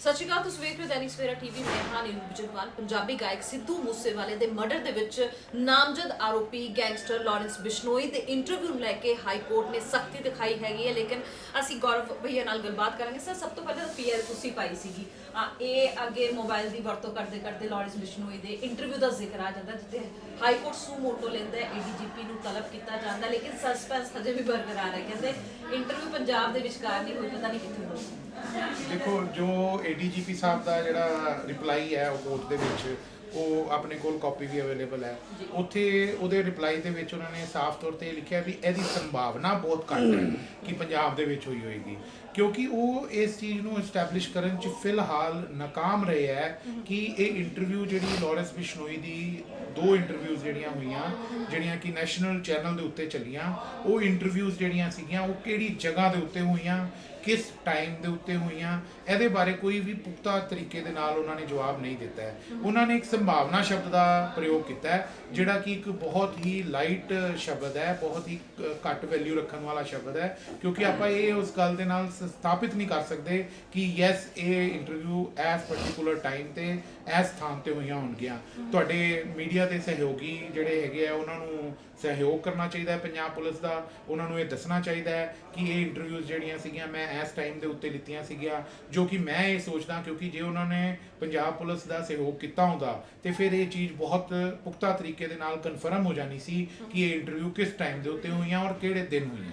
ਸਤਿ ਸ਼੍ਰੀ ਅਕਾਲ ਤੁਸੀਂ ਵੇਖ ਰਹੇ ਹੋ ਦੈਨਿਕ ਸਵੇਰਾ ਟੀਵੀ ਮੈਂ ਹਾਂ ਨੀਰੂ ਜਗਵਾਲ ਪੰਜਾਬੀ ਗਾਇਕ ਸਿੱਧੂ ਮੂਸੇਵਾਲੇ ਦੇ ਮਰਡਰ ਦੇ ਵਿੱਚ ਨਾਮਜ਼ਦ ਆਰੋਪੀ ਗੈਂਗਸਟਰ ਲਾਰੈਂਸ ਬਿਸ਼ਨੋਈ ਦੇ ਇੰਟਰਵਿਊ ਨੂੰ ਲੈ ਕੇ ਹਾਈ ਕੋਰਟ ਨੇ ਸਖਤੀ ਦਿਖਾਈ ਹੈਗੀ ਹੈ ਲੇਕਿਨ ਅਸੀਂ ਗੌਰਵ ਭਈਆ ਨਾਲ ਗੱਲਬਾਤ ਕਰਾਂਗੇ। ਸਰ ਸਭ ਤੋਂ ਪਹਿਲਾਂ ਪੀਆਰ ਤੁਸੀਂ ਪਾਈ ਸੀਗੀ। ਆ, ਇਹ ਅੱਗੇ ਮੋਬਾਈਲ ਦੀ ਵਰਤੋਂ ਕਰਦੇ ਕਰਦੇ ਲਾਰੈਂਸ ਬਿਸ਼ਨੋਈ ਦੇ ਇੰਟਰਵਿਊ ਦਾ ਜ਼ਿਕਰ ਆ ਜਾਂਦਾ ਜਿੱਥੇ ਹਾਈ ਕੋਰਟ ਸੂ ਮੋਟੋ ਲੈਂਦਾ ਹੈ ਏਡੀਜੀਪੀ ਨੂੰ ਤਲਬ ਕੀਤਾ ਜਾਂਦਾ ਲੇਕਿਨ ਸਸਪੈਂਸ ਹਜੇ ਵੀ ਬਰਕਰਾਰ ਹੈ। ਕਹਿੰਦੇ ਇੰਟਰਵਿਊ ਪੰਜਾਬ ਦੇ ਵਿਚਕਾਰ ਨਹੀਂ ਹੋਈ ਪਤਾ ਨਹੀਂ ਕਿੱਥੇ ਹੋਈ। ਦੇਖੋ ਜੋ ਏਡੀਜੀਪੀ ਸਾਹਿਬ ਦਾ ਜਿਹੜਾ ਰਿਪਲਾਈ ਹੈ ਉਹ ਕੋਰਟ ਦੇ ਵਿੱਚ ਉਹ ਆਪਣੇ ਕੋਲ ਕਾਪੀ ਵੀ ਅਵੇਲੇਬਲ ਹੈ। ਉੱਥੇ ਉਹਦੇ ਰਿਪਲਾਈ ਦੇ ਵਿੱਚ ਉਹਨਾਂ ਨੇ ਸਾਫ਼ ਤੌਰ ਤੇ ਲਿਖਿਆ ਵੀ ਇਹਦੀ ਸੰਭਾਵਨਾ ਬਹੁਤ ਘੱਟ ਹੈ ਕਿ ਪੰਜਾਬ ਦੇ ਵਿੱਚ ਹੋਈ ਹੋਏਗੀ। ਕਿਉਂਕਿ ਉਹ ਇਸ ਚੀਜ਼ ਨੂੰ ਐਸਟੈਬਲਿਸ਼ ਕਰਨ 'ਚ ਫਿਲਹਾਲ ਨਾਕਾਮ ਰਹੇ ਹੈ ਕਿ ਇਹ ਇੰਟਰਵਿਊ ਜਿਹੜੀ ਲਾਰੈਂਸ ਬਿਸ਼ਨੋਈ ਦੀ ਦੋ ਇੰਟਰਵਿਊਜ਼ ਜਿਹੜੀਆਂ ਹੋਈਆਂ, ਜਿਹੜੀਆਂ ਕਿ ਨੈਸ਼ਨਲ ਚੈਨਲ ਦੇ ਉੱਤੇ ਚੱਲੀਆਂ, ਉਹ ਇੰਟਰਵਿਊਜ਼ ਜਿਹੜੀਆਂ ਸੀਗੀਆਂ, ਉਹ ਕਿਹੜੀ ਜਗ੍ਹਾ ਦੇ ਉੱਤੇ ਹੋਈਆਂ, ਕਿਸ ਟਾਈਮ ਦੇ ਉੱਤੇ ਹੋਈਆਂ, ਇਹਦੇ ਬਾਰੇ ਕੋਈ ਵੀ ਪੁਖਤਾ ਤਰੀਕੇ ਦੇ ਨਾਲ ਉਹਨਾਂ ਨੇ ਜਵਾਬ ਨਹੀਂ ਦਿੱਤਾ ਹੈ। ਉਹਨਾਂ ਨੇ ਇੱਕ ਸੰਭਾਵਨਾ ਸ਼ਬਦ ਦਾ ਪ੍ਰਯੋਗ ਕੀਤਾ ਹੈ, ਜਿਹੜਾ ਕਿ ਇੱਕ ਬਹੁਤ ਹੀ ਲਾਈਟ ਸ਼ਬਦ ਹੈ, ਬਹੁਤ ਹੀ ਘੱਟ ਵੈਲਿਊ ਰੱਖਣ ਵਾਲਾ ਸ਼ਬਦ ਹੈ, ਕਿਉਂਕਿ ਆਪਾਂ ਇਹ ਉਸ ਗੱਲ ਦੇ ਨਾਲ ਸਥਾਪਿਤ ਨਹੀਂ ਕਰ ਸਕਦੇ ਕਿ ਯੈਸ ਇਹ ਇੰਟਰਵਿਊ ਐਸ ਪਾਰਟਿਕੂਲਰ ਟਾਈਮ ਤੇ ਐਸ ਸਥਾਨ ਤੇ ਹੋਈਆਂ ਹੋਣਗੀਆਂ। ਤੁਹਾਡੇ ਮੀਡੀਆ ਦੇ ਸਹਿਯੋਗੀ ਜਿਹੜੇ ਹੈਗੇ ਆ ਉਹਨਾਂ ਨੂੰ ਸਹਿਯੋਗ ਕਰਨਾ ਚਾਹੀਦਾ ਹੈ ਪੰਜਾਬ ਪੁਲਿਸ ਦਾ। ਉਹਨਾਂ ਨੂੰ ਇਹ ਦੱਸਣਾ ਚਾਹੀਦਾ ਹੈ ਕਿ ਇਹ ਇੰਟਰਵਿਊਜ਼ ਜਿਹੜੀਆਂ ਸੀਗੀਆਂ ਮੈਂ ਇਸ ਟਾਈਮ ਦੇ ਉੱਤੇ ਲਿੱਤੀਆਂ ਸੀਗੀਆਂ ਜੋ ਕਿ ਮੈਂ ਇਹ ਸੋਚਦਾ ਕਿਉਂਕਿ ਜੇ ਉਹਨਾਂ ਨੇ ਪੰਜਾਬ ਪੁਲਿਸ ਦਾ ਸਹਿਯੋਗ ਕੀਤਾ ਹੁੰਦਾ ਤੇ ਫਿਰ ਇਹ ਚੀਜ਼ ਬਹੁਤ ਪੁਖਤਾ ਤਰੀਕੇ ਦੇ ਨਾਲ ਕਨਫਰਮ ਹੋ ਜਾਣੀ ਸੀ ਕਿ ਇਹ ਇੰਟਰਵਿਊ ਕਿਸ ਟਾਈਮ ਦੇ ਉੱਤੇ ਹੋਈਆਂ ਔਰ ਕਿਹੜੇ ਦਿਨ ਹੋਈਆਂ।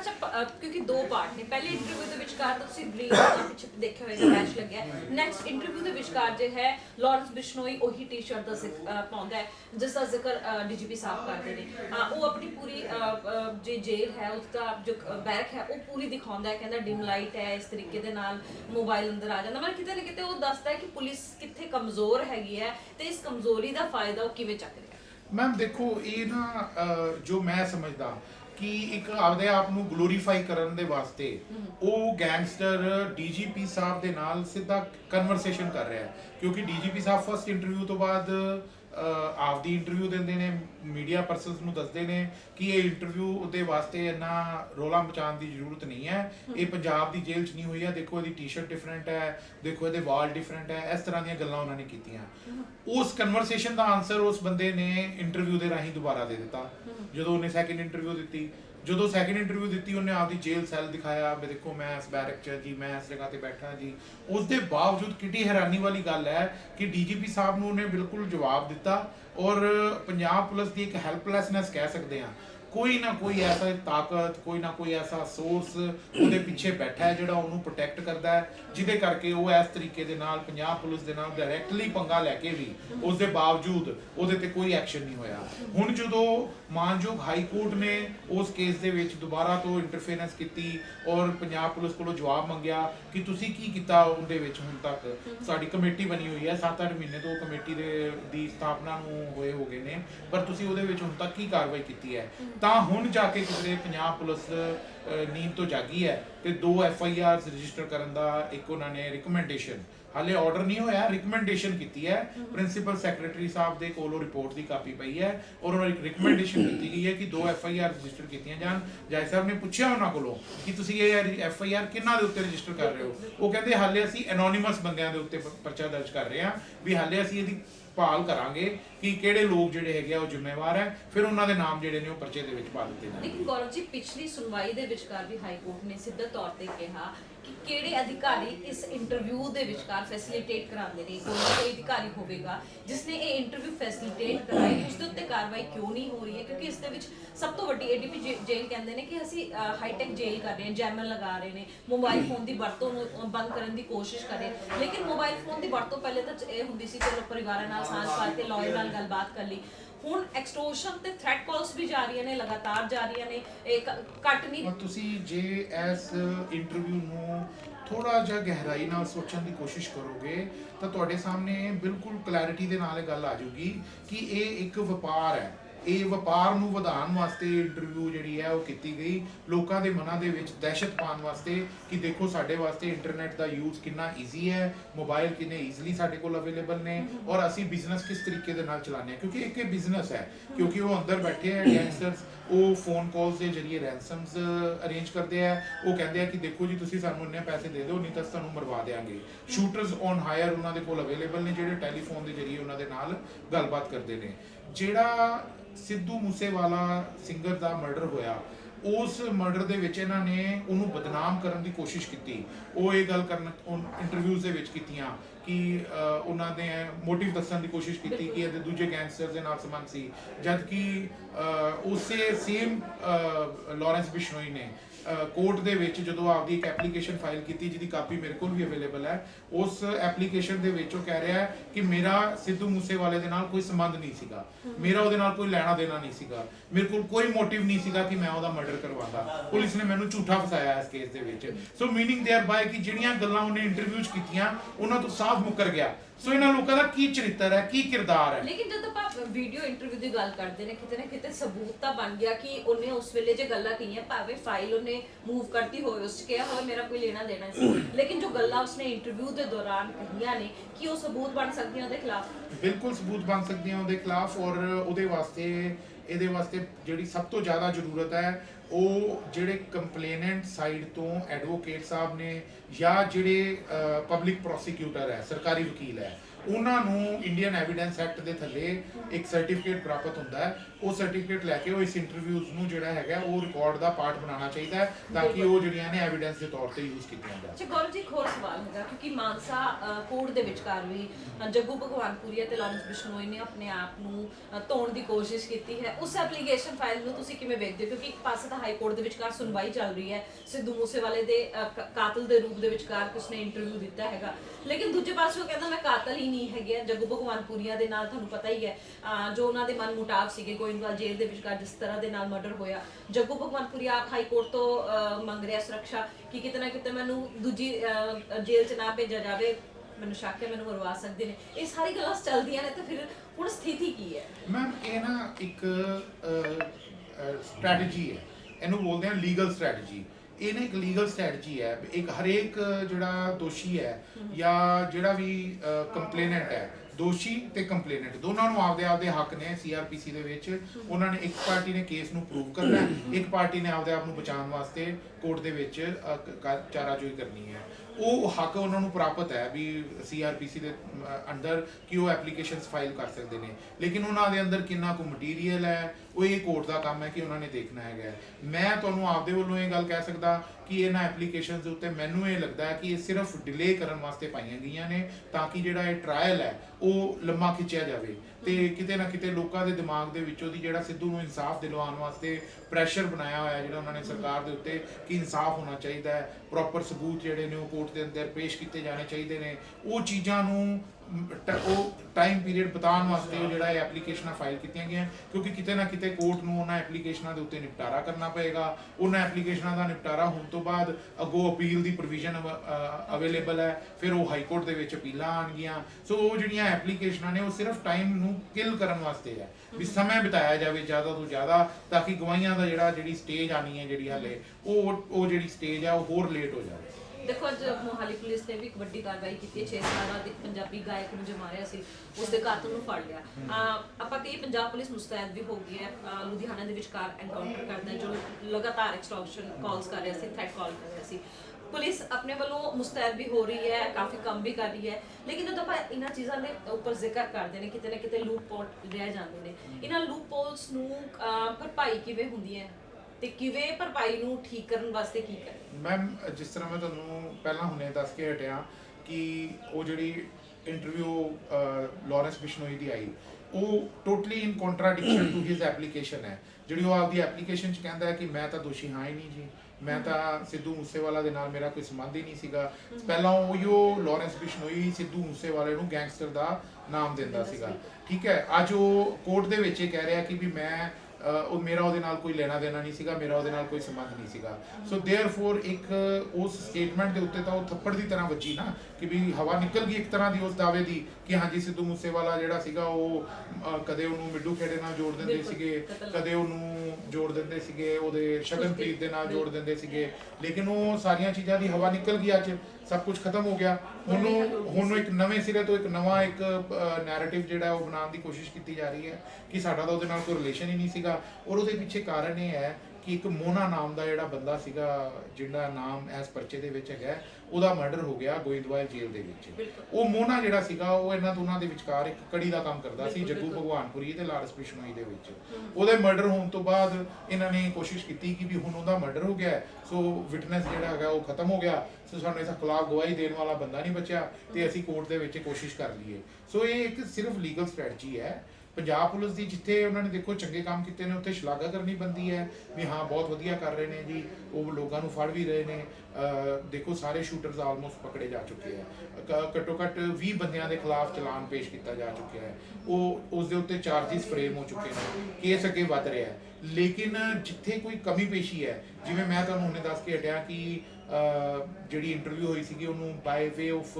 ਅੱਛਾ ਪ- ਅਹ ਕਿਉਂਕਿ ਦੋ ਪਾਰਟ ਨੇ। ਪਹਿਲੇ ਇੰਟਰਵਿਊ ਦੇ ਵਿਚਕਾਰ ਤਾਂ ਤੁਸੀਂ ਗ੍ਰੀਨ ਦਾ ਪਿੱਛੇ ਦੇਖਿਆ ਹੋਏਗਾ ਮੈਚ ਲੱਗਿਆ। ਨੈਕਸਟ ਇੰਟਰਵਿਊ ਦੇ ਵਿਚਕਾਰ ਜੇ ਹੈ ਲਾਰੈਂਸ ਬਿਸ਼ਨੋਈ ਉਹੀ ਟੀ-ਸ਼ਰਟ ਦਾ ਜ਼ਿਕ- ਅਹ ਪਾਉਂਦਾ ਹੈ ਜਿਸ ਦਾ ਜ਼ਿਕਰ ਡੀਜੀਪੀ ਸਾਹਿਬ ਕਰਦੇ ਨੇ। ਅਹ ਉਹ ਆਪਣੀ ਪੂਰੀ ਅਹ, ਅਹ, ਜੇ ਜੇਲ੍ਹ ਹੈ ਉਸ ਦਾ ਜੋ ਬੈਰਕ ਹੈ ਉਹ ਪੂਰੀ ਦਿਖਾਉਂਦਾ ਹੈ ਕਹਿੰਦਾ ਡਿਮ ਲਾਈਟ ਹੈ ਇਸ ਤਰੀਕੇ ਦੇ ਨਾਲ ਮੋਬਾਈਲ ਅੰਦਰ ਆ ਜਾਂਦਾ। ਮਤਲਬ ਕਿਤੇ ਨਾ ਕਿਤੇ ਉਹ ਦੱਸਦਾ ਹੈ ਕਿ ਪੁਲਿਸ ਕਿੱਥੇ ਕਮਜ਼ੋਰ ਹੈਗੀ ਹੈ ਤੇ ਇਸ ਕਮਜ਼ੋਰੀ ਦਾ ਫਾਇਦਾ ਉਹ ਕਿਵੇਂ ਚੱਕ ਰਿਹਾ? ਹੈ ਮੈਮ ਦੇਖੋ ਇਹ ਨਾ ਅਹ, ਜੋ ਮੈਂ ਸਮਝਦਾ ਕਿ ਇੱਕ ਆਪਦੇ ਆਪ ਨੂੰ ਗਲੋਰੀਫਾਈ ਕਰਨ ਦੇ ਵਾਸਤੇ ਉਹ ਗੈਂਗਸਟਰ ਡੀਜੀਪੀ ਸਾਹਿਬ ਦੇ ਨਾਲ ਸਿੱਧਾ ਕਨਵਰਸੇਸ਼ਨ ਕਰ ਰਿਹਾ ਹੈ। ਕਿਉਂਕਿ ਡੀਜੀਪੀ ਸਾਹਿਬ ਫਸਟ ਇੰਟਰਵਿਊ ਤੋਂ ਬਾਅਦ ਆਪਦੀ ਇੰਟਰਵਿਊ ਦਿੰਦੇ ਨੇ ਮੀਡੀਆ ਪਰਸਨਸ ਨੂੰ ਦੱਸਦੇ ਨੇ ਕਿ ਇਹ ਇੰਟਰਵਿਊ ਦੇ ਵਾਸਤੇ ਇੰਨਾ ਰੋਲਾ ਮਚਾਉਣ ਦੀ ਜ਼ਰੂਰਤ ਨਹੀਂ ਹੈ। ਇਹ ਪੰਜਾਬ ਦੀ ਜੇਲ੍ਹ 'ਚ ਨਹੀਂ ਹੋਈ ਹੈ ਦੇਖੋ ਇਹਦੀ ਟੀ-ਸ਼ਰਟ ਡਿਫਰੈਂਟ ਹੈ ਦੇਖੋ ਇਹਦੇ ਵਾਲ ਡਿਫਰੈਂਟ ਹੈ ਇਸ ਤਰ੍ਹਾਂ ਦੀਆਂ ਗੱਲਾਂ ਉਹਨਾਂ ਨੇ ਕੀਤੀਆਂ। ਉਸ ਕਨਵਰਸੇਸ਼ਨ ਦਾ ਆਨਸਰ ਉਸ ਬੰਦੇ ਨੇ ਇੰਟਰਵਿਊ ਦੇ ਰਾਹੀਂ ਦੁਬਾਰਾ ਦੇ ਦਿੱਤਾ। ਜਦੋਂ ਉਹਨੇ ਸੈਕਿੰਡ ਇੰਟਰਵਿਊ ਦਿੱਤੀ ਜਦੋਂ ਸੈਕਿੰਡ ਇੰਟਰਵਿਊ ਦਿੱਤੀ, ਉਹਨੇ ਆਪਦੀ ਜੇਲ੍ਹ ਸੈੱਲ ਦਿਖਾਇਆ ਵੀ ਦੇਖੋ ਮੈਂ ਇਸ ਬੈਰਕ 'ਚ ਜੀ, ਮੈਂ ਇਸ ਜਗ੍ਹਾ ਤੇ ਬੈਠਾ ਜੀ। ਉਸ ਦੇ ਬਾਵਜੂਦ ਕਿੰਨੀ ਹੈਰਾਨੀ ਵਾਲੀ ਗੱਲ ਹੈ ਕਿ ਡੀਜੀਪੀ ਸਾਹਿਬ ਨੂੰ ਉਹਨੇ ਬਿਲਕੁਲ ਜਵਾਬ ਦਿੱਤਾ ਔਰ ਪੰਜਾਬ ਪੁਲਿਸ ਦੀ ਇੱਕ ਹੈਲਪਲੈਸਨੈਸ ਕਹਿ ਸਕਦੇ ਹਾਂ। ਕੋਈ ਨਾ ਕੋਈ ਐਸਾ ਤਾਕਤ, ਕੋਈ ਨਾ ਕੋਈ ਐਸਾ ਸੋਰਸ ਉਹਦੇ ਪਿੱਛੇ ਬੈਠਾ ਹੈ ਜਿਹੜਾ ਉਹਨੂੰ ਪ੍ਰੋਟੈਕਟ ਕਰਦਾ ਹੈ, ਜਿਹਦੇ ਕਰਕੇ ਉਹ ਇਸ ਤਰੀਕੇ ਦੇ ਨਾਲ ਪੰਜਾਬ ਪੁਲਿਸ ਦੇ ਨਾਲ ਡਾਇਰੈਕਟਲੀ ਪੰਗਾ ਲੈ ਕੇ ਵੀ ਉਸ ਦੇ ਬਾਵਜੂਦ ਉਹਦੇ ਤੇ ਕੋਈ ਐਕਸ਼ਨ ਨਹੀਂ ਹੋਇਆ। ਹੁਣ ਜਦੋਂ ਮਾਨਯੋਗ ਹਾਈ ਕੋਰਟ ਨੇ ਉਸ ਕੇਸ ਦੇ ਵਿੱਚ ਦੁਬਾਰਾ ਤੋਂ ਇੰਟਰਫੇਰੈਂਸ ਕੀਤੀ ਔਰ ਪੰਜਾਬ ਪੁਲਿਸ ਕੋਲੋਂ ਜਵਾਬ ਮੰਗਿਆ ਕਿ ਤੁਸੀਂ ਕੀ ਕੀਤਾ ਉਹਦੇ ਵਿੱਚ ਹੁਣ ਤੱਕ? ਸਾਡੀ ਕਮੇਟੀ ਬਣੀ ਹੋਈ ਹੈ 7-8 ਮਹੀਨੇ ਤੋਂ ਕਮੇਟੀ ਦੇ, ਦੀ ਸਥਾਪਨਾ ਨੂੰ ਹੋਏ ਹੋ ਗਏ ਨੇ, ਪਰ ਤੁਸੀਂ ਉਹਦੇ ਵਿੱਚ ਹੁਣ ਤੱਕ ਕੀ ਕਾਰਵਾਈ ਕੀਤੀ ਹੈ? ਤਾਂ ਹੁਣ ਜਾ ਕੇ ਕਿਤੇ ਪੰਜਾਬ ਪੁਲਿਸ ਨੀਂਦ ਤੋਂ ਜਾਗੀ ਹੈ ਤੇ ਦੋ ਐਫ ਆਈ ਆਰ ਰਜਿਸਟਰ ਕਰਨ ਦਾ ਇੱਕ ਉਹਨਾਂ ਨੇ ਰਿਕਮੈਂਡੇਸ਼ਨ ਹਾਲੇ ਆਰਡਰ ਨਹੀਂ ਹੋਇਆ ਰਿਕਮੈਂਡੇਸ਼ਨ ਕੀਤੀ ਹੈ। ਪ੍ਰਿੰਸੀਪਲ ਸੈਕਟਰੀ ਸਾਹਿਬ ਦੇ ਕੋਲੋਂ ਰਿਪੋਰਟ ਦੀ ਕਾਪੀ ਪਈ ਹੈ ਔਰ ਉਹਨਾਂ ਨੂੰ ਇੱਕ ਰਿਕਮੈਂਡੇਸ਼ਨ ਦਿੱਤੀ ਗਈ ਹੈ ਕਿ ਦੋ ਐਫ ਆਈ ਆਰ ਰਜਿਸਟਰ ਕੀਤੀਆਂ ਜਾਣ। ਜੈ ਸਾਹਿਬ ਨੇ ਪੁੱਛਿਆ ਉਹਨਾਂ ਕੋਲੋਂ ਕਿ ਤੁਸੀਂ ਇਹ ਐਫ ਆਈ ਆਰ ਕਿਹਨਾਂ ਦੇ ਉੱਤੇ ਰਜਿਸਟਰ ਕਰ ਰਹੇ ਹੋ? ਉਹ ਕਹਿੰਦੇ ਹਾਲੇ ਅਸੀਂ ਐਨੋਨਿਮਸ ਬੰਦਿਆਂ ਦੇ ਉੱਤੇ ਪਰਚਾ ਦਰਜ ਕਰ ਰਹੇ ਹਾਂ ਵੀ ਹਾਲੇ ਅਸੀਂ ਇਹਦੀ ਭਾਲ ਕਰਾਂਗੇ ਕਿ ਕਿਹੜੇ ਲੋਕ ਜਿਹੜੇ ਹੈਗੇ ਆ ਉਹ ਜ਼ਿੰਮੇਵਾਰ ਹੈ। ਫਿਰ ਉਹਨਾਂ ਦੇ ਨਾਮ ਜਿਹੜੇ ਨੇ ਉਹ ਪਰਚੇ ਦੇ ਵਿੱਚ ਪਾ ਦਿੱਤੇ ਜਾਣਗੇ। ਲੇਕਿਨ ਗੌਰਵ ਜੀ, ਪਿਛਲੀ ਸੁਣਵਾਈ ਦੇ ਵਿਚਕਾਰ ਵੀ ਹਾਈ ਕੋਰਟ ਨੇ ਸਿੱਧਾ ਤੌਰ ਤੇ ਕਿਹਾ ਕਿ ਕਿਹੜੇ ਅਧਿਕਾਰੀ ਇਸ ਇੰਟਰਵਿਊ ਦੇ ਵਿਚਕਾਰ ਫੈਸਿਲਿਟੇਟ ਕਰਾਉਂਦੇ ਨੇ, ਕੋਈ ਨਾ ਕੋਈ ਅਧਿਕਾਰੀ ਹੋਵੇਗਾ ਜਿਸ ਨੇ ਇਹ ਇੰਟਰਵਿਊ ਫੈਸਿਲਿਟੇਟ ਕਰਾਈ, ਉਸ ਦੇ ਉੱਤੇ ਕਾਰਵਾਈ ਕਿਉਂ ਨਹੀਂ ਹੋ ਰਹੀ ਹੈ? ਕਿਉਂਕਿ ਇਸ ਦੇ ਵਿੱਚ ਸਭ ਤੋਂ ਵੱਡੀ ਏਡੀਪੀ ਜੇਲ੍ਹ ਕਹਿੰਦੇ ਨੇ ਕਿ ਅਸੀਂ ਹਾਈਟੈਕ ਜੇਲ੍ਹ ਕਰ ਰਹੇ ਹਾਂ ਜੈਮਨ ਲਗਾ ਰਹੇ ਨੇ ਮੋਬਾਈਲ ਫੋਨ ਦੀ ਵਰਤੋਂ ਨੂੰ ਬੰਦ ਕਰਨ ਦੀ ਕੋਸ਼ਿਸ਼ ਕਰ ਲੇਕਿਨ ਮੋਬਾਈਲ ਫੋਨ ਦੀ ਵਰਤੋਂ ਪਹਿਲੇ ਤਾਂ ਇਹ ਹੁੰਦੀ ਸੀ ਚਲੋ ਪਰਿਵਾਰਾਂ ਨਾਲ ਸਾਂਝ ਪਾ ਕੇ ਲਾਇਰ ਨਾਲ ਗੱਲਬਾਤ ਕਰ ਲਈ। ਹੁਣ ਐਕਸਟੋਰਸ਼ਨ ਤੇ ਥ੍ਰੈਟ ਕਾਲਸ ਵੀ ਜਾ ਰਹੀਆਂ ਨੇ, ਲਗਾਤਾਰ ਜਾ ਰਹੀਆਂ ਨੇ, ਇਹ ਕ- ਘੱਟ ਨਹੀਂ ਔਰ ਤੁਸੀਂ ਜੇ ਇਸ ਇੰਟਰਵਿਊ ਨੂੰ ਥੋੜਾ ਜਿਹਾ ਗਹਿਰਾਈ ਨਾਲ ਸੋਚਣ ਦੀ ਕੋਸ਼ਿਸ਼ ਕਰੋਗੇ, ਤਾਂ ਤੁਹਾਡੇ ਸਾਹਮਣੇ ਬਿਲਕੁਲ ਕਲੈਰਿਟੀ ਦੇ ਨਾਲ ਇਹ ਗੱਲ ਆ ਜਾਊਗੀ ਕਿ ਇਹ ਇੱਕ ਵਪਾਰ ਹੈ। ਇਹ ਵਪਾਰ ਨੂੰ ਵਧਾਉਣ ਵਾਸਤੇ ਇੰਟਰਵਿਊ ਜਿਹੜੀ ਹੈ ਉਹ ਕੀਤੀ ਗਈ। ਲੋਕਾਂ ਦੇ ਮਨਾਂ ਦੇ ਵਿੱਚ ਦਹਿਸ਼ਤ ਪਾਉਣ ਵਾਸਤੇ ਕਿ ਦੇਖੋ ਸਾਡੇ ਵਾਸਤੇ ਇੰਟਰਨੈਟ ਦਾ ਯੂਜ਼ ਕਿੰਨਾ ਈਜ਼ੀ ਹੈ ਮੋਬਾਈਲ ਕਿੰਨੇ ਈਜ਼ੀਲੀ ਸਾਡੇ ਕੋਲ ਅਵੇਲੇਬਲ ਨੇ ਔਰ ਅਸੀਂ ਬਿਜ਼ਨਸ ਕਿਸ ਤਰੀਕੇ ਦੇ ਨਾਲ ਚਲਾਉਂਦੇ ਹਾਂ। ਕਿਉਂਕਿ ਇੱਕ ਇਹ ਬਿਜ਼ਨਸ ਹੈ, ਕਿਉਂਕਿ ਉਹ ਅੰਦਰ ਬੈਠੇ ਹੈ ਗੈਂਗਸਟਰਸ ਉਹ ਫੋਨ ਕਾਲਸ ਦੇ ਜਰੀਏ ਰੈਂਸਮਸ ਅਰੇਂਜ ਕਰਦੇ ਆ ਉਹ ਕਹਿੰਦੇ ਆ ਕਿ ਦੇਖੋ ਜੀ, ਤੁਸੀਂ ਸਾਨੂੰ ਇੰਨੇ ਪੈਸੇ ਦੇ ਦਿਓ, ਨਹੀਂ ਤਾਂ ਤੁਹਾਨੂੰ ਮਰਵਾ ਦੇਾਂਗੇ ਸ਼ੂਟਰਸ ਔਨ ਹਾਇਰ ਉਹਨਾਂ ਦੇ ਕੋਲ ਅਵੇਲੇਬਲ ਨੇ, ਜਿਹੜੇ ਟੈਲੀਫੋਨ ਦੇ ਜਰੀਏ ਉਹਨਾਂ ਦੇ ਨਾਲ ਗੱਲਬਾਤ ਕਰਦੇ ਨੇ। ਜਿਹੜਾ ਸਿੱਧੂ ਮੂਸੇਵਾਲਾ ਸਿੰਗਰ ਦਾ ਮਰਡਰ ਹੋਇਆ, ਉਸ ਮਰਡਰ ਦੇ ਵਿੱਚ ਇਹਨਾਂ ਨੇ ਉਹਨੂੰ ਬਦਨਾਮ ਕਰਨ ਦੀ ਕੋਸ਼ਿਸ਼ ਕੀਤੀ। ਉਹ ਇਹ ਗੱਲ ਕਰਨ ਇੰਟਰਵਿਊਜ਼ ਦੇ ਵਿੱਚ ਕੀਤੀਆਂ ਕਿ ਉਹਨਾਂ ਨੇ ਮੋਟਿਵ ਦੱਸਣ ਦੀ ਕੋਸ਼ਿਸ਼ ਕੀਤੀ ਕਿ ਇਹਦੇ ਦੂਜੇ ਗੈਂਗਸਟਰ ਦੇ ਨਾਲ ਸੰਬੰਧ ਸੀ। ਜਦ ਕਿ ਉਸੇ ਸੇਮ ਲਾਰੈਂਸ ਬਿਸ਼ਨੋਈ ਨੇ ਕੋਰਟ ਦੇ ਵਿੱਚ ਜਦੋਂ ਆਪਦੀ ਇੱਕ ਐਪਲੀਕੇਸ਼ਨ ਫਾਈਲ ਕੀਤੀ ਜਿਹਦੀ ਕਾਪੀ ਮੇਰੇ ਕੋਲ ਵੀ ਅਵੇਲੇਬਲ ਹੈ ਉਸ ਐਪਲੀਕੇਸ਼ਨ ਦੇ ਵਿੱਚ ਉਹ ਕਹਿ ਰਿਹਾ ਹੈ ਕਿ ਮੇਰਾ ਸਿੱਧੂ ਮੂਸੇਵਾਲੇ ਦੇ ਨਾਲ ਕੋਈ ਸੰਬੰਧ ਨਹੀਂ ਸੀਗਾ। ਮੇਰਾ ਉਹਦੇ ਨਾਲ ਕੋਈ ਲੈਣਾ ਦੇਣਾ ਨਹੀਂ ਸੀਗਾ। ਮੇਰੇ ਕੋਲ ਕੋਈ ਮੋਟਿਵ ਨਹੀਂ ਸੀਗਾ ਕਿ ਮੈਂ ਉਹਦਾ ਮਰਡਰ ਕਰਵਾਉਂਦਾ। ਪੁਲਿਸ ਨੇ ਮੈਨੂੰ ਝੂਠਾ ਫਸਾਇਆ ਇਸ ਕੇਸ ਦੇ ਵਿੱਚ। ਸੋ ਮੀਨਿੰਗ देयर ਬਾਈ ਕਿ ਜਿਹੜੀਆਂ ਗੱਲਾਂ ਉਹਨੇ ਇੰਟਰਵਿਊ 'ਚ ਕੀਤੀਆਂ ਉਹਨਾਂ ਤੋਂ ਸਾਫ਼ ਮੁੱਕਰ ਗਿਆ। ਸੋ ਇਹਨਾਂ ਲੋਕਾਂ ਦਾ ਕੀ ਚਰਿੱਤਰ ਹੈ ਕੀ ਕਿਰਦਾਰ ਹੈ? ਲੇਕਿਨ ਜਦੋਂ ਆਪਾਂ ਵੀਡੀਓ ਇੰਟਰਵਿਊ ਦੀ ਗੱਲ ਕਰਦੇ ਨੇ ਕਿਤੇ ਨਾ ਕਿਤੇ ਸਬੂਤ ਤਾਂ ਬਣ ਗਿਆ ਕਿ ਉਹਨੇ ਉਸ ਵੇਲੇ ਜੇ ਗੱਲਾਂ ਕਹੀਆਂ ਭਾਵੇਂ ਫਾਈਲ ਉਹਨੇ ਮੂਵ ਕਰਤੀ ਹੋਵੇ ਉਸ ਕਿਹਾ ਹੋਵੇ ਮੇਰਾ ਕੋਈ ਲੈਣਾ ਦੇਣਾ ਸੀ। ਲੇਕਿਨ ਜੋ ਗੱਲਾਂ ਉਸਨੇ ਇੰਟਰਵਿਊ ਦੇ ਦੌਰਾਨ ਕਹੀਆਂ ਨੇ ਕਿ ਉਹ ਸਬੂਤ ਬਣ ਸਕਦੀਆਂ ਉਹਦੇ ਖਿਲਾਫ? ਬਿਲਕੁਲ ਸਬੂਤ ਬਣ ਸਕਦੀਆਂ ਉਹਦੇ ਖਿਲਾਫ ਔਰ ਉਹਦੇ ਵਾਸਤੇ ਇਹਦੇ ਵਾਸਤੇ ਜਿਹੜੀ ਸਭ ਤੋਂ ਜ਼ਿਆਦਾ ਜ਼ਰੂਰਤ ਹੈ ਉਹ ਜਿਹੜੇ ਕੰਪਲੇਨੈਂਟ ਸਾਈਡ ਤੋਂ ਐਡਵੋਕੇਟ ਸਾਹਿਬ ਨੇ ਜਾਂ ਜਿਹੜੇ ਪਬਲਿਕ ਪ੍ਰੋਸੀਕਿਊਟਰ ਹੈ, ਸਰਕਾਰੀ ਵਕੀਲ ਹੈ ਉਹਨਾਂ ਨੂੰ ਇੰਡੀਅਨ ਐਵੀਡੈਂਸ ਐਕਟ ਦੇ ਥੱਲੇ ਇੱਕ ਸਰਟੀਫਿਕੇਟ ਪ੍ਰਾਪਤ ਹੁੰਦਾ ਹੈ। ਉਹ ਸਰਟੀਫਿਕੇਟ ਲੈ ਕੇ ਉਹ ਇਸ ਇੰਟਰਵਿਊਜ਼ ਨੂੰ ਜਿਹੜਾ ਹੈਗਾ, ਉਹ ਰਿਕਾਰਡ ਦਾ ਪਾਰਟ ਬਣਾਉਣਾ ਚਾਹੀਦਾ ਹੈ ਤਾਂ ਕਿ ਉਹ ਜਿਹੜੀਆਂ ਨੇ ਐਵੀਡੈਂਸ ਦੇ ਤੌਰ ਤੇ ਯੂਜ਼ ਕੀਤੀਆਂ ਜਾਣ। ਅੱਛਾ, ਗੌਰਵ ਜੀ, ਇੱਕ ਹੋਰ ਸਵਾਲ ਹੈਗਾ, ਕਿਉਂਕਿ ਮਾਨਸਾ ਕੋਰਟ ਦੇ ਵਿਚਕਾਰ ਵੀ ਜੱਗੂ ਭਗਵਾਨਪੁਰੀਆ ਤੇ ਲਾਰੈਂਸ ਬਿਸ਼ਨੋਈ ਨੇ ਆਪਣੇ ਆਪ ਨੂੰ ਧੋਣ ਦੀ ਕੋਸ਼ਿਸ਼ ਕੀਤੀ ਹੈ। ਉਸ ਐਪਲੀਕੇਸ਼ਨ ਫਾਈਲ ਨੂੰ ਤੁਸੀਂ ਕਿਵੇਂ ਵੇਖਦੇ ਹੋ? ਕਿਉਂਕਿ ਇੱਕ ਪਾਸੇ ਤਾਂ ਹਾਈ ਕੋਰਟ ਦੇ ਵਿਚਕਾਰ ਸੁਣਵਾਈ ਚੱਲ ਰਹੀ ਹੈ, ਸਿੱਧੂ ਮੂਸੇਵਾਲੇ ਦੇ ਕਾਤਲ ਦੇ ਰੂਪ ਦੇ ਵਿਚਕਾਰ ਕਿਸਨੇ ਇੰਟਰਵਿਊ ਦਿੱਤਾ ਹੈਗਾ। ਲੇਕਿਨ ਦੂਜੇ ਪਾਸੇ ਉਹ ਕਹਿੰਦਾ, ਮੈਂ ਕਾਤਲ ਹੀ ਨਹੀਂ ਹੈਗਾ ਜੱਗੂ ਭਗਵਾਨਪੁਰੀਆ ਦੇ ਨਾਲ ਤੁਹਾਨੂੰ ਪਤਾ ਹੀ ਹੈ। ਅ, ਜੋ ਉਹਨਾਂ ਦੇ ਮਨ ਮੁਟਾਵ ਸੀਗੇ ਗੋਇੰਦਵਾਲ ਜੇਲ੍ਹ ਦੇ ਵਿਚਕਾਰ ਜਿਸ ਤਰ੍ਹਾਂ ਦੇ ਨਾਲ ਮਰਡਰ ਹੋਇਆ। ਜੱਗੂ ਭਗਵਾਨਪੁਰੀਆ ਆਪ ਹਾਈ ਕੋਰਟ ਤੋਂ ਅ, ਮੰਗ ਰਿਹਾ ਸੁਰੱਖਿਆ ਕਿ ਕਿਤੇ ਨਾ ਕਿਤੇ ਮੈਨੂੰ ਦੂਜੀ ਅ, ਜੇਲ੍ਹ 'ਚ ਨਾ ਭੇਜਿਆ ਜਾਵੇ। ਮੈਨੂੰ ਸ਼ੱਕ ਹੈ ਮੈਨੂੰ ਮਰਵਾ ਸਕਦੇ ਨੇ। ਇਹ ਸਾਰੀ ਗੱਲਾਂ ਚੱਲਦੀਆਂ ਨੇ ਤਾਂ ਫਿਰ ਹੁਣ ਸਥਿਤੀ ਕੀ ਹੈ? ਮੈਮ ਇਹ ਨਾ ਇੱਕ ਸਟ੍ਰੈਟਜੀ ਹੈ। ਇਹਨੂੰ ਬੋਲਦੇ ਆ ਲੀਗਲ ਸਟ੍ਰੈਟਜੀ ਇਹ ਨਾ ਇੱਕ ਲੀਗਲ ਸਟ੍ਰੈਟਜੀ ਹੈ ਇੱਕ ਹਰੇਕ ਜਿਹੜਾ ਦੋਸ਼ੀ ਹੈ ਜਾਂ ਜਿਹੜਾ ਵੀ ਕੰਪਲੇਨੈਂਟ ਹੈ ਦੋਸ਼ੀ ਤੇ ਕੰਪਲੇਨੈਂਟ ਦੋਨਾਂ ਨੂੰ ਆਪਦੇ ਆਪਦੇ ਹੱਕ ਨੇ ਸੀਆਰਪੀਸੀ ਦੇ ਵਿੱਚ। ਉਹਨਾਂ ਨੇ ਇੱਕ ਪਾਰਟੀ ਨੇ ਕੇਸ ਨੂੰ ਪ੍ਰੂਵ ਕਰਨਾ ਹੈ ਇੱਕ ਪਾਰਟੀ ਨੇ ਆਪਦੇ ਆਪ ਨੂੰ ਬਚਾਉਣ ਵਾਸਤੇ ਕੋਰਟ ਦੇ ਵਿੱਚ ਚਾਰਾਜੋਈ ਕਰਨੀ ਹੈ। ਉਹ ਹੱਕ ਉਹਨਾਂ ਨੂੰ ਪ੍ਰਾਪਤ ਹੈ ਵੀ ਸੀਆਰਪੀਸੀ ਦੇ ਅੰਡਰ ਕਿ ਉਹ ਐਪਲੀਕੇਸ਼ਨਸ ਫਾਈਲ ਕਰ ਸਕਦੇ ਨੇ। ਲੇਕਿਨ ਉਹਨਾਂ ਦੇ ਅੰਦਰ ਕਿੰਨਾ ਕੁ ਮਟੀਰੀਅਲ ਹੈ ਉਹ ਇਹ ਕੋਰਟ ਦਾ ਕੰਮ ਹੈ ਕਿ ਉਹਨਾਂ ਨੇ ਦੇਖਣਾ ਹੈਗਾ। ਮੈਂ ਤੁਹਾਨੂੰ ਆਪਦੇ ਵੱਲੋਂ ਇਹ ਗੱਲ ਕਹਿ ਸਕਦਾ ਕਿ ਇਹਨਾਂ ਐਪਲੀਕੇਸ਼ਨਸ ਦੇ ਉੱਤੇ ਮੈਨੂੰ ਇਹ ਲੱਗਦਾ ਹੈ ਕਿ ਇਹ ਸਿਰਫ ਡਿਲੇ ਕਰਨ ਵਾਸਤੇ ਪਾਈਆਂ ਗਈਆਂ ਨੇ ਤਾਂ ਕਿ ਜਿਹੜਾ ਇਹ ਟ੍ਰਾਇਲ ਹੈ ਉਹ ਲੰਮਾ ਖਿੱਚਿਆ ਜਾਵੇ। ਤੇ ਕਿਤੇ ਨਾ ਕਿਤੇ ਲੋਕਾਂ ਦੇ ਦਿਮਾਗ ਦੇ ਵਿੱਚੋਂ ਦੀ ਜਿਹੜਾ ਸਿੱਧੂ ਨੂੰ ਇਨਸਾਫ ਦਿਲਵਾਉਣ ਵਾਸਤੇ ਪ੍ਰੈਸ਼ਰ ਬਣਾਇਆ ਹੋਇਆ ਜਿਹੜਾ ਉਹਨਾਂ ਨੇ ਸਰਕਾਰ ਦੇ ਉੱਤੇ ਕਿ ਇਨਸਾਫ ਹੋਣਾ ਚਾਹੀਦਾ ਹੈ ਪ੍ਰੋਪਰ ਸਬੂਤ ਜਿਹੜੇ ਨੇ ਉਹ ਕੋਰਟ ਦੇ ਅੰਦਰ ਪੇਸ਼ ਕੀਤੇ ਜਾਣੇ ਚਾਹੀਦੇ ਨੇ। ਉਹ ਚੀਜ਼ਾਂ ਨੂੰ ਉਹ ਟਾਈਮ ਪੀਰੀਅਡ ਬਤਾਉਣ ਵਾਸਤੇ ਉਹ ਜਿਹੜਾ ਇਹ ਐਪਲੀਕੇਸ਼ਨਾਂ ਫਾਈਲ ਕੀਤੀਆਂ ਗਈਆਂ। ਕਿਉਂਕਿ ਕਿਤੇ ਨਾ ਕਿਤੇ ਕੋਰਟ ਨੂੰ ਉਹਨਾਂ ਐਪਲੀਕੇਸ਼ਨਾਂ ਦੇ ਉੱਤੇ ਨਿਪਟਾਰਾ ਕਰਨਾ ਪਏਗਾ। ਉਹਨਾਂ ਐਪਲੀਕੇਸ਼ਨਾਂ ਦਾ ਨਿਪਟਾਰਾ ਹੋਣ ਤੋਂ ਬਾਅਦ ਅੱਗੋਂ ਅਪੀਲ ਦੀ ਪ੍ਰੋਵੀਜ਼ਨ ਅਵੇਲੇਬਲ ਹੈ। ਫਿਰ ਉਹ ਹਾਈ ਕੋਰਟ ਦੇ ਵਿੱਚ ਅਪੀਲਾਂ ਆਣਗੀਆਂ ਸੋ ਉਹ ਜਿਹੜੀਆਂ ਐਪਲੀਕੇਸ਼ਨਾਂ ਨੇ ਉਹ ਸਿਰਫ ਟਾਈਮ ਨੂੰ ਕਿਲ ਕਰਨ ਵਾਸਤੇ ਹੈ। ਵੀ ਸਮਾਂ ਬਿਤਾਇਆ ਜਾਵੇ ਜ਼ਿਆਦਾ ਤੋਂ ਜ਼ਿਆਦਾ ਤਾਂ ਕਿ ਗਵਾਹੀਆਂ ਦਾ ਜਿਹੜਾ ਜਿਹੜੀ ਸਟੇਜ ਆਣੀ ਹੈ ਜਿਹੜੀ ਹਾਲੇ ਉਹ ਉਹ ਜਿਹੜੀ ਸਟੇਜ ਹੈ ਉਹ ਹੋਰ ਲੇਟ ਹੋ ਜਾਵੇ। ਦੇਖੋ ਅੱਜ ਮੋਹਾਲੀ ਪੁਲਿਸ ਨੇ ਵੀ ਇੱਕ ਵੱਡੀ ਕਾਰਵਾਈ ਕੀਤੀ ਹੈ। 6 ਸਾਲਾਂ ਦੇ ਇੱਕ ਪੰਜਾਬੀ ਗਾਇਕ ਨੂੰ ਜੋ ਮਾਰਿਆ ਸੀ ਉਸ ਦੇ ਕਾਤਲ ਨੂੰ ਫੜ ਲਿਆ। ਆਪਾਂ ਕਹੀ ਪੰਜਾਬ ਪੁਲਿਸ ਮੁਸਤੈਦ ਵੀ ਹੋ ਗਈ ਹੈ। ਲੁਧਿਆਣਾ ਦੇ ਵਿਚਕਾਰ ਐਨਕਾਊਂਟਰ ਕਰਦਾ ਜੋ ਲਗਾਤਾਰ ਐਕਸਟ੍ਰੈਕਸ਼ਨ ਕਾਲਸ ਕਰ ਰਿਹਾ ਸੀ ਥ੍ਰੈਟ ਕਾਲ ਕਰ ਰਿਹਾ ਸੀ। ਪੁਲਿਸ ਆਪਣੇ ਵੱਲੋਂ ਮੁਸਤੈਦ ਵੀ ਹੋ ਰਹੀ ਹੈ ਕਾਫੀ ਕੰਮ ਵੀ ਕਰ ਰਹੀ ਹੈ। ਲੇਕਿਨ ਜਦੋਂ ਆਪਾਂ ਇਹਨਾਂ ਚੀਜ਼ਾਂ ਦੇ ਉੱਪਰ ਜ਼ਿਕਰ ਕਰਦੇ ਨੇ ਕਿਤੇ ਨਾ ਕਿਤੇ ਲੂਪ ਪੋਲ ਰਹਿ ਜਾਂਦੇ ਨੇ। ਇਹਨਾਂ ਲੂਪ ਪੋਲਸ ਨੂੰ ਭਰਪਾਈ ਕਿਵੇਂ ਹੁੰਦੀ ਹੈ? ਤੇ ਕਿਵੇਂ ਭਰਪਾਈ ਨੂੰ ਠੀਕ ਕਰਨ ਵਾਸਤੇ ਕੀ ਕਰੇ? ਮੈਮ ਜਿਸ ਤਰ੍ਹਾਂ ਮੈਂ ਤੁਹਾਨੂੰ ਪਹਿਲਾਂ ਹੁਣੇ ਦੱਸ ਕੇ ਹਟਿਆ ਕਿ ਉਹ ਜਿਹੜੀ ਇੰਟਰਵਿਊ ਲਾਰੈਂਸ ਬਿਸ਼ਨੋਈ ਦੀ ਆਈ, ਉਹ totally in contradiction to his application ਹੈ। ਜਿਹੜੀ ਉਹ ਆਪਦੀ ਐਪਲੀਕੇਸ਼ਨ 'ਚ ਕਹਿੰਦਾ ਹੈ ਕਿ ਮੈਂ ਤਾਂ ਦੋਸ਼ੀ ਹਾਂ ਹੀ ਨਹੀਂ ਜੀ। ਮੈਂ ਤਾਂ ਸਿੱਧੂ ਮੂਸੇਵਾਲਾ ਦੇ ਨਾਲ ਮੇਰਾ ਕੋਈ ਸੰਬੰਧ ਹੀ ਨਹੀਂ ਸੀਗਾ। ਪਹਿਲਾਂ ਉਹ ਲਾਰੈਂਸ ਬਿਸ਼ਨੋਈ ਸਿੱਧੂ ਮੂਸੇਵਾਲੇ ਨੂੰ ਗੈਂਗਸਟਰ ਦਾ ਨਾਮ ਦਿੰਦਾ ਸੀਗਾ। ਠੀਕ ਹੈ, ਅੱਜ ਉਹ ਕੋਰਟ ਦੇ ਵਿੱਚ ਇਹ ਕਹਿ ਰਿਹਾ ਕਿ ਵੀ ਮੈਂ ਉਹ ਮੇਰਾ ਉਹਦੇ ਨਾਲ ਕੋਈ ਲੈਣਾ ਦੇਣਾ ਨਹੀਂ ਸੀਗਾ ਮੇਰਾ ਉਹਦੇ ਨਾਲ ਕੋਈ ਸੰਬੰਧ ਨਹੀਂ ਸੀਗਾ ਸੋ देयरफॉर ਇੱਕ ਉਸ ਸਟੇਟਮੈਂਟ ਦੇ ਉੱਤੇ ਤਾਂ ਉਹ ਥੱਪੜ ਦੀ ਤਰ੍ਹਾਂ ਵੱਜੀ ਨਾ ਕਿ ਵੀ ਹਵਾ ਨਿਕਲ ਗਈ ਇੱਕ ਤਰ੍ਹਾਂ ਦੀ ਉਸ ਦਾਅਵੇ ਦੀ ਕਿ ਹਾਂਜੀ ਸਿੱਧੂ ਮੂਸੇਵਾਲਾ ਜਿਹੜਾ ਸੀਗਾ ਉਹ ਅ, ਕਦੇ ਉਹਨੂੰ ਮਿੱਡੂ ਖੇੜੇ ਨਾਲ ਜੋੜ ਦਿੰਦੇ ਬਿਲਕੁਲ, ਸੀਗੇ ਕਤਲ। ਕਦੇ ਉਹਨੂੰ ਜੋੜ ਦਿੰਦੇ ਸੀਗੇ ਉਹਦੇ ਸ਼ਗਨਪ੍ਰੀਤ ਦੇ ਨਾਲ ਜੋੜ ਦਿੰਦੇ ਸੀਗੇ ਲੇਕਿਨ ਉਹ ਸਾਰੀਆਂ ਚੀਜ਼ਾਂ ਦੀ ਹਵਾ ਨਿਕਲ ਗਈ ਅੱਜ ਸਭ ਕੁਝ ਖਤਮ ਹੋ ਗਿਆ। ਹੁਣ ਉਹ- ਹੁਣ ਇੱਕ ਨਵੇਂ ਸਿਰੇ ਤੋਂ ਇੱਕ ਨਵਾਂ ਇੱਕ ਨੈਰੇਟਿਵ ਜਿਹੜਾ ਹੈ ਉਹ ਬਣਾਉਣ ਦੀ ਕੋਸ਼ਿਸ਼ ਕੀਤੀ ਜਾ ਰਹੀ ਹੈ ਕਿ ਸਾਡਾ ਤਾਂ ਉਹਦੇ ਨਾਲ ਕੋਈ ਰਿਲੇਸ਼ਨ ਹੀ ਨਹੀਂ ਸੀਗਾ। ਔਰ ਉਹਦੇ ਪਿੱਛੇ ਕਾਰਨ ਇਹ ਹੈ ਕਿ ਇੱਕ ਮੋਨਾ ਨਾਮ ਦਾ ਜਿਹੜਾ ਬੰਦਾ ਸੀਗਾ ਜਿਹੜਾ ਨਾਮ ਐਸ ਪਰਚੇ ਦੇ ਵਿੱਚ ਹੈਗਾ ਉਹਦਾ ਮਰਡਰ ਹੋ ਗਿਆ ਗੋਇੰਦਵਾਲ ਜੇਲ੍ਹ ਦੇ ਵਿੱਚ। ਉਹ ਮੋਨਾ ਜਿਹੜਾ ਸੀਗਾ ਉਹ ਇਹਨਾਂ ਦੋਨਾਂ ਦੇ ਵਿਚਕਾਰ ਇੱਕ ਕੜੀ ਦਾ ਕੰਮ ਕਰਦਾ ਸੀ ਜੱਗੂ। ਭਗਵਾਨਪੁਰੀ ਤੇ ਲਾਰੈਂਸ ਬਿਸ਼ਨੋਈ ਦੇ ਵਿੱਚ। ਉਹਦੇ ਮਰਡਰ ਹੋਣ ਤੋਂ ਬਾਅਦ ਇਹਨਾਂ ਨੇ ਕੋਸ਼ਿਸ਼ ਕੀਤੀ ਕਿ ਵੀ ਹੁਣ ਉਹਦਾ ਮਰਡਰ ਹੋ ਗਿਆ ਸੋ ਵਿਟਨੈਸ ਜਿਹੜਾ ਹੈਗਾ ਉਹ ਖਤਮ ਹੋ ਗਿਆ ਸੋ ਸਾਨੂੰ ਇਸ ਖਿਲਾਫ ਗਵਾਹੀ ਦੇਣ ਵਾਲਾ ਬੰਦਾ ਨਹੀਂ ਬਚਿਆ ਤੇ ਅਸੀਂ ਕੋਰਟ ਦੇ ਵਿੱਚ ਕੋਸ਼ਿਸ਼ ਕਰ ਲਈਏ। ਸੋ ਇਹ ਇੱਕ ਸਿਰਫ ਲੀਗਲ ਸਟ੍ਰੈਟਜੀ ਹੈ। ਪੰਜਾਬ ਪੁਲਿਸ ਦੀ ਜਿੱਥੇ ਉਹਨਾਂ ਨੇ ਦੇਖੋ ਚੰਗੇ ਕੰਮ ਕੀਤੇ ਨੇ, ਉੱਥੇ ਸ਼ਲਾਘਾ ਕਰਨੀ ਬੰਦੀ ਹੈ ਵੀ ਹਾਂ, ਬਹੁਤ ਵਧੀਆ ਕਰ ਰਹੇ ਨੇ ਜੀ, ਉਹ ਲੋਕਾਂ ਨੂੰ ਫੜ ਵੀ ਰਹੇ ਨੇ। ਦੇਖੋ, ਸਾਰੇ ਸ਼ੂਟਰਸ ਆਲਮੋਸਟ ਪਕੜੇ ਜਾ ਚੁੱਕੇ ਆ ਘੱਟੋ ਘੱਟ 20 ਬੰਦਿਆਂ ਦੇ ਖਿਲਾਫ ਚਲਾਨ ਪੇਸ਼ ਕੀਤਾ ਜਾ ਚੁੱਕਿਆ ਹੈ। ਉਹ, ਉਸ ਦੇ ਉੱਤੇ ਚਾਰजेस ਫਰੇਮ ਹੋ ਚੁੱਕੇ ਨੇ। ਕੇਸ ਅੱਗੇ ਵੱਧ ਰਿਹਾ ਹੈ। ਲੇਕਿਨ ਜਿੱਥੇ ਕੋਈ ਕਮੀ ਪੇਸ਼ੀ ਹੈ, ਜਿਵੇਂ ਮੈਂ ਤੁਹਾਨੂੰ ਹੁਣੇ ਦੱਸ ਕੇ ਹਟਿਆ ਕਿ ਜਿਹੜੀ ਇੰਟਰਵਿਊ ਹੋਈ ਸੀਗੀ, ਉਹਨੂੰ by way of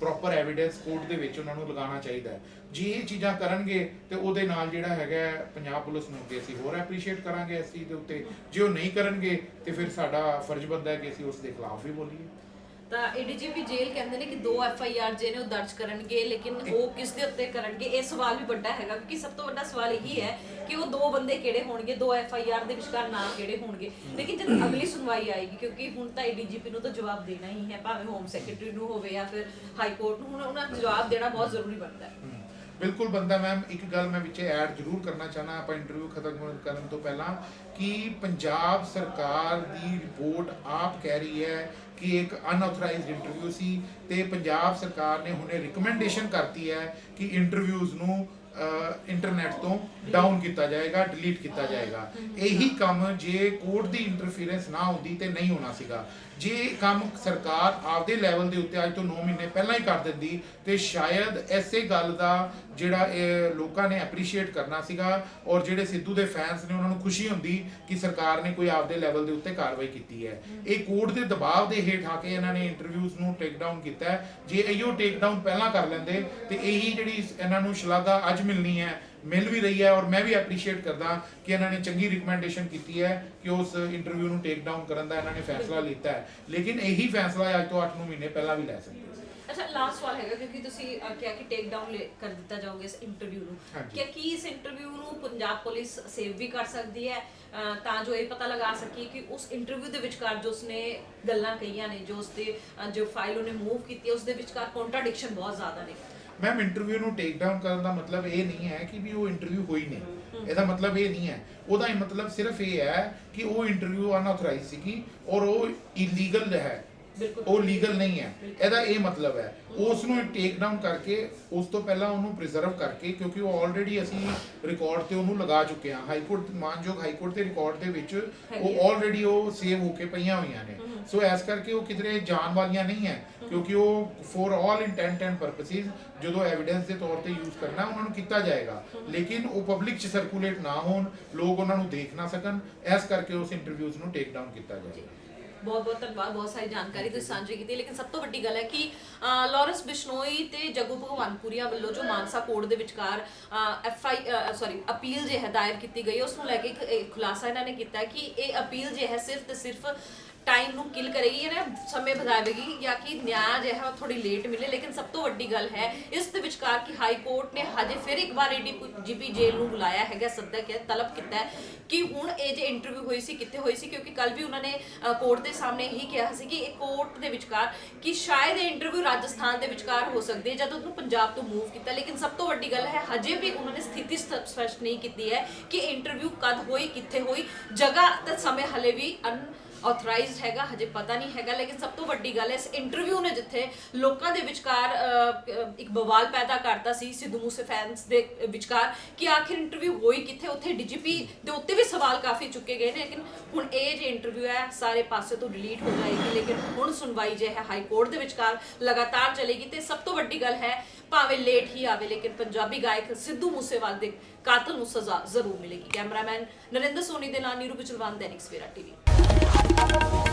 proper evidence court ਦੇ ਵਿੱਚ ਉਹਨਾਂ ਨੂੰ ਲਗਾਉਣਾ ਚਾਹੀਦਾ ਹੈ। ਜੇ ਇਹ ਚੀਜ਼ਾਂ ਕਰਨਗੇ ਤੇ ਉਹਦੇ ਨਾਲ ਜਿਹੜਾ ਹੈਗਾ ਪੰਜਾਬ ਪੁਲਿਸ ਨੂੰ ਅੱਗੇ ਅਸੀਂ ਹੋਰ ਐਪਰੀਸ਼ੀਏਟ ਕਰਾਂਗੇ ਇਸ ਚੀਜ਼ ਦੇ ਉੱਤੇ। ਜੇ ਉਹ ਨਹੀਂ ਕਰਨਗੇ ਤੇ ਫਿਰ ਸਾਡਾ ਫਰਜ਼ ਬਣਦਾ ਹੈ ਕਿ ਅਸੀਂ ਉਸ ਦੇ ਖਿਲਾਫ ਵੀ ਬੋਲੀਏ। ਤਾਂ ਏਡੀਜੀਪੀ ਜੇਲ੍ਹ ਕਹਿੰਦੇ ਨੇ ਕਿ ਦੋ ਐਫ ਆਈ ਆਰ ਜੇ ਨੇ ਉਹ ਦਰਜ ਕਰਨਗੇ ਲੇਕਿਨ ਉਹ ਕਿਸ ਦੇ ਉੱਤੇ ਕਰਨਗੇ ਇਹ ਸਵਾਲ ਵੀ ਵੱਡਾ ਹੈਗਾ ਕਿਉਂਕਿ ਸਭ ਤੋਂ ਵੱਡਾ ਸਵਾਲ ਇਹੀ ਹੈ ਕਿ ਉਹ ਦੋ ਬੰਦੇ ਕਿਹੜੇ ਹੋਣਗੇ ਦੋ ਐਫ ਆਈ ਆਰ ਦੇ ਵਿਚਕਾਰ ਨਾਮ ਕਿਹੜੇ ਹੋਣਗੇ। ਲੇਕਿਨ ਜਦ ਅਗਲੀ ਸੁਣਵਾਈ ਆਏਗੀ ਕਿਉਂਕਿ ਹੁਣ ਤਾਂ ਏਡੀਜੀਪੀ ਨੂੰ ਤਾਂ ਜਵਾਬ ਦੇਣਾ ਹੀ ਹੈ ਭਾਵੇਂ ਹੋਮ ਸੈਕਟਰੀ ਨੂੰ ਹੋਵੇ ਜਾਂ ਫਿਰ ਹਾਈ ਕੋਰਟ ਨੂੰ ਹੁਣ ਉਹਨਾਂ ਜਵਾਬ ਦੇਣਾ ਬਹੁਤ ਜ਼ਰੂਰੀ ਬਣਦਾ ਹੈ। ਬਿਲਕੁਲ ਬੰਦਾ ਮੈਮ ਇੱਕ ਗੱਲ ਮੈਂ ਵਿੱਚ ਐਡ ਜ਼ਰੂਰ ਕਰਨਾ ਚਾਹਨਾ ਆਪਾਂ ਇੰਟਰਵਿਊ ਖਤਮ ਕਰਨ ਤੋਂ ਪਹਿਲਾਂ ਕਿ ਪੰਜਾਬ ਸਰਕਾਰ ਦੀ ਰਿਪੋਰਟ ਆਪ ਕਹਿ ਰਹੀ ਹੈ ਕਿ ਇੱਕ ਅਨਆਥੋਰਾਈਜ਼ਡ ਇੰਟਰਵਿਊ ਸੀ ਤੇ ਪੰਜਾਬ ਸਰਕਾਰ ਨੇ ਹੁਣੇ ਰਿਕਮੈਂਡੇਸ਼ਨ ਕਰਤੀ ਹੈ ਕਿ ਇੰਟਰਵਿਊਜ਼ ਨੂੰ ਇੰਟਰਨੈਟ ਤੋਂ ਡਾਊਨ ਕੀਤਾ ਜਾਏਗਾ ਡਿਲੀਟ ਕੀਤਾ ਜਾਏਗਾ। ਇਹੀ ਕੰਮ ਜੇ ਕੋਰਟ ਦੀ ਇੰਟਰਫੀਰੈਂਸ ਨਾ ਹੁੰਦੀ ਤੇ ਨਹੀਂ ਹੋਣਾ ਸੀਗਾ। ਜੇ ਕੰਮ ਸਰਕਾਰ ਆਪਦੇ ਲੈਵਲ ਦੇ ਉੱਤੇ ਅੱਜ ਤੋਂ 9 ਮਹੀਨੇ ਪਹਿਲਾਂ ਹੀ ਕਰ ਦਿੰਦੀ, ਤੇ ਸ਼ਾਇਦ ਐਸੇ ਗੱਲ ਦਾ ਜਿਹੜਾ ਲੋਕਾਂ ਨੇ ਐਪਰੀਸ਼ੀਏਟ ਕਰਨਾ ਸੀਗਾ ਔਰ ਜਿਹੜੇ ਸਿੱਧੂ ਦੇ ਫੈਨਸ ਨੇ ਉਹਨਾਂ ਨੂੰ ਖੁਸ਼ੀ ਹੁੰਦੀ ਕਿ ਸਰਕਾਰ ਨੇ ਕੋਈ ਆਪਦੇ ਲੈਵਲ ਦੇ ਉੱਤੇ ਕਾਰਵਾਈ ਕੀਤੀ ਹੈ। ਇਹ ਕੋਰਟ ਦੇ ਦਬਾਅ ਦੇ ਹੇਠ ਆ ਕੇ ਇਹਨਾਂ ਨੇ ਇੰਟਰਵਿਊਜ਼ ਨੂੰ ਟੇਕ ਡਾਊਨ ਕੀਤਾ ਜੇ ਇਹੋ ਟੇਕ ਡਾਊਨ ਪਹਿਲਾਂ ਕਰ ਲੈਂਦੇ, ਤੇ ਇਹੀ ਜਿਹੜੀ ਇਹਨਾਂ ਨੂੰ ਸ਼ਲਾਘਾ ਅੱਜ ਮਿਲਣੀ ਹੈ ਮਿਲ ਵੀ ਰਹੀ ਹੈ ਔਰ ਮੈਂ ਵੀ ਐਪਰੀਸ਼ੀਏਟ ਕਰਦਾ ਕਿ ਇਹਨਾਂ ਨੇ ਚੰਗੀ ਰਿਕਮੈਂਡੇਸ਼ਨ ਕੀਤੀ ਹੈ ਕਿ ਉਸ ਇੰਟਰਵਿਊ ਨੂੰ ਟੇਕ ਡਾਊਨ ਕਰਨ ਦਾ ਇਹਨਾਂ ਨੇ ਫੈਸਲਾ ਲਿੱਤਾ ਹੈ। ਲੇਕਿਨ ਇਹੀ ਫੈਸਲਾ ਅੱਜ ਤੋਂ 8-9 ਮਹੀਨੇ ਪਹਿਲਾਂ ਵੀ ਲੈ ਸਕਦੇ ਸੀ ਅੱਛਾ ਲਾਸਟ ਸਵਾਲ ਹੈਗਾ ਕਿਉਂਕਿ ਤੁਸੀਂ ਕਿਹਾ ਕਿ ਟੇਕ ਡਾਊਨ ਕਰ ਦਿੱਤਾ ਜਾਓਗੇ ਇਸ ਇੰਟਰਵਿਊ ਨੂੰ। ਕਿ ਕੀ ਇਸ ਇੰਟਰਵਿਊ ਨੂੰ ਪੰਜਾਬ ਪੁਲਿਸ ਸੇਵ ਵੀ ਕਰ ਸਕਦੀ ਹੈ? ਤਾਂ ਜੋ ਇਹ ਪਤਾ ਲਗਾ ਸਕੀ ਕਿ ਉਸ ਇੰਟਰਵਿਊ ਦੇ ਵਿਚਕਾਰ ਜੋ ਉਸਨੇ ਗੱਲਾਂ ਕਹੀਆਂ ਨੇ ਜੋ ਉਸਦੇ ਜੋ ਫਾਈਲ ਉਹਨੇ ਮੂਵ ਕੀਤੀ ਹੈ ਉਸ ਦੇ ਵਿਚਕਾਰ ਕੰਟਰਡਿਕਸ਼ਨ ਬਹੁਤ ਜ਼ਿਆਦਾ ਨੇ। ਮੈਮ ਇੰਟਰਵਿਊ ਨੂੰ ਟੇਕ ਡਾਊਨ ਕਰਨ ਦਾ ਮਤਲਬ ਇਹ ਨਹੀਂ ਹੈ ਕਿ ਵੀ ਉਹ ਇੰਟਰਵਿਊ ਹੋਈ ਨਹੀਂ। ਇਹਦਾ ਮਤਲਬ ਇਹ ਨਹੀਂ ਹੈ। ਉਹਦਾ ਇਹ ਮਤਲਬ ਸਿਰਫ ਇਹ ਹੈ ਕਿ ਉਹ ਇੰਟਰਵਿਊ ਅਨਆਥੋਰਾਈਜ਼ ਸੀਗੀ ਔਰ ਉਹ ਇਲੀਗਲ ਹੈ। ਉਹ ਲੀਗਲ ਨਹੀਂ ਹੈ। ਇਹਦਾ ਇਹ ਮਤਲਬ ਹੈ। ਉਸ ਨੂੰ ਟੇਕ ਡਾਊਨ ਕਰਕੇ ਉਸ ਤੋਂ ਪਹਿਲਾਂ ਉਹਨੂੰ ਪ੍ਰੀਜ਼ਰਵ ਕਰਕੇ ਕਿਉਂਕਿ ਉਹ ਆਲਰੇਡੀ ਅਸੀਂ ਰਿਕਾਰਡ ਤੇ ਉਹਨੂੰ ਲਗਾ ਚੁੱਕੇ ਹਾਂ। ਹਾਈ ਕੋਰਟ ਮਾਨਯੋਗ ਹਾਈ ਕੋਰਟ ਦੇ ਰਿਕਾਰਡ ਦੇ ਵਿੱਚ ਉਹ ਆਲਰੇਡੀ ਉਹ ਸੇਵ ਹੋ ਕੇ ਪਈਆਂ ਹੋਈਆਂ ਨੇ। ਸੋ ਐਸ ਕਰਕੇ ਉਹ ਕਿਧਰੇ ਜਾਣ ਵਾਲੀਆਂ ਨਹੀਂ ਹੈ। ਕਿਉਂਕਿ ਉਹ for all intents and purposes ਜਦੋਂ ਐਵੀਡੈਂਸ ਦੇ ਤੌਰ ਤੇ ਯੂਜ਼ ਕਰਨਾ, ਉਹਨਾਂ ਨੂੰ ਕੀਤਾ ਜਾਏਗਾ। ਲੇਕਿਨ ਉਹ ਪਬਲਿਕ 'ਚ ਸਰਕੂਲੇਟ ਨਾ ਹੋਣ, ਲੋਕ ਉਹਨਾਂ ਨੂੰ ਦੇਖ ਨਾ ਸਕਣ ਐਸ ਕਰਕੇ ਉਸ ਇੰਟਰਵਿਊਜ਼ ਨੂੰ ਟੇਕ ਡਾਊਨ ਕੀਤਾ ਜਾਏਗਾ। ਬਹੁਤ ਬਹੁਤ ਧੰਨਵਾਦ, ਬਹੁਤ ਸਾਰੀ ਜਾਣਕਾਰੀ ਤੁਸੀਂ ਸਾਂਝੀ ਕੀਤੀ। ਲੇਕਿਨ ਸਭ ਤੋਂ ਵੱਡੀ ਗੱਲ ਹੈ ਕਿ ਲਾਰੈਂਸ ਬਿਸ਼ਨੋਈ ਤੇ ਜੱਗੂ ਭਗਵਾਨਪੁਰੀਆ ਵੱਲੋਂ ਜੋ ਮਾਨਸਾ ਕੋਰਟ ਦੇ ਵਿਚਕਾਰ ਐਫ ਆਈ ਸੌਰੀ ਅਪੀਲ ਜੇ ਹੈ ਦਾਇਰ ਕੀਤੀ ਗਈ, ਉਸ ਨੂੰ ਲੈ ਕੇ ਇੱਕ ਖੁਲਾਸਾ ਇਹਨਾਂ ਨੇ ਕੀਤਾ ਕਿ ਇਹ ਅਪੀਲ ਜੇ ਹੈ ਸਿਰਫ ਤੇ ਸਿਰਫ ਟਾਈਮ ਨੂੰ ਕਿਲ ਕਰੇਗੀ ਇਹ ਨਾ ਸਮੇਂ ਵਧਾਵੇਗੀ ਜਾਂ ਕਿ ਨਿਆਂ ਜੋ ਉਹ ਥੋੜੀ ਲੇਟ ਮਿਲੇ, ਲੇਕਿਨ ਸਭ ਤੋਂ ਵੱਡੀ ਗੱਲ ਹੈ ਇਸ ਦੇ ਵਿਚਕਾਰ ਕਿ ਹਾਈ ਕੋਰਟ ਨੇ ਹਜੇ ਫਿਰ ਇੱਕ ਵਾਰ ਏਡੀਜੀਪੀ ਜੇਲ੍ਹ ਨੂੰ ਬੁਲਾਇਆ ਹੈਗਾ, ਸੱਦਾ ਹੈ ਤਲਬ ਕੀਤਾ ਕਿ ਹੁਣ ਇਹ ਜੇ ਇੰਟਰਵਿਊ ਹੋਈ ਸੀ, ਕਿੱਥੇ ਹੋਈ ਸੀ, ਕਿਉਂਕਿ ਕੱਲ ਵੀ ਉਹਨਾਂ ਨੇ ਕੋਰਟ ਦੇ ਸਾਹਮਣੇ ਇਹੀ ਕਿਹਾ ਸੀ ਕਿ ਇਹ ਕੋਰਟ ਦੇ ਵਿਚਕਾਰ ਕਿ ਸ਼ਾਇਦ ਇਹ ਇੰਟਰਵਿਊ ਰਾਜਸਥਾਨ ਦੇ ਵਿਚਕਾਰ ਹੋ ਸਕਦੀ ਹੈ, ਜਦੋਂ ਉਹਨੂੰ ਪੰਜਾਬ ਤੋਂ ਮੂਵ ਕੀਤਾ, ਲੇਕਿਨ ਸਭ ਤੋਂ ਵੱਡੀ ਗੱਲ ਹੈ ਹਜੇ ਵੀ ਉਹਨਾਂ ਨੇ ਸਥਿਤੀ ਸਪ- ਸਪਸ਼ਟ ਨਹੀਂ ਕੀਤੀ ਹੈ ਕਿ ਇੰਟਰਵਿਊ ਕਦ ਹੋਈ, ਕਿੱਥੇ ਹੋਈ, ਜਗ੍ਹਾ ਤੇ ਸਮੇਂ ਹਲੇ ਵੀ ਅਨ ਆਥੋਰਾਈਜ਼ਡ ਹੈਗਾ, ਹਜੇ ਪਤਾ ਨਹੀਂ ਹੈਗਾ, ਲੇਕਿਨ ਸਭ ਤੋਂ ਵੱਡੀ ਗੱਲ ਹੈ, ਇਸ ਇੰਟਰਵਿਊ ਨੇ ਜਿੱਥੇ ਲੋਕਾਂ ਦੇ ਵਿਚਕਾਰ ਇੱਕ ਬਵਾਲ ਪੈਦਾ ਕਰਤਾ ਸੀ, ਸਿੱਧੂ ਮੂਸੇ ਫੈਨਸ ਦੇ ਵਿਚਕਾਰ, ਕਿ ਆਖਿਰ ਇੰਟਰਵਿਊ ਹੋਈ ਕਿੱਥੇ? ਉੱਥੇ ਡੀਜੀਪੀ ਦੇ ਉੱਤੇ ਵੀ ਸਵਾਲ ਕਾਫੀ ਚੁੱਕੇ ਗਏ ਨੇ, ਲੇਕਿਨ ਹੁਣ ਇਹ ਜੇ ਇੰਟਰਵਿਊ ਹੈ, ਸਾਰੇ ਪਾਸੇ ਤੋਂ ਡਿਲੀਟ ਹੋ ਜਾਏਗੀ, ਲੇਕਿਨ ਹੁਣ ਸੁਣਵਾਈ ਜੇ ਹੈ ਹਾਈ ਕੋਰਟ ਦੇ ਵਿਚਕਾਰ ਲਗਾਤਾਰ ਚੱਲੇਗੀ, ਤੇ ਸਭ ਤੋਂ ਵੱਡੀ ਗੱਲ ਹੈ, ਭਾਵੇਂ ਲੇਟ ਹੀ ਆਵੇ, ਲੇਕਿਨ ਪੰਜਾਬੀ ਗਾਇਕ ਸਿੱਧੂ ਮੂਸੇਵਾਲ ਦੇ ਕਾਤਲ ਨੂੰ ਸਜ਼ਾ ਜ਼ਰੂਰ ਮਿਲੇਗੀ। ਕੈਮਰਾਮੈਨ ਨਰਿੰਦਰ ਸੋਨੀ ਦੇ ਨਾਲ ਨੀਰੂ ਬਿਚਲਵਾਨ ਦੈਨਿਕ ਸਵੇਰਾ ਟੀਵੀ। ハハハハ!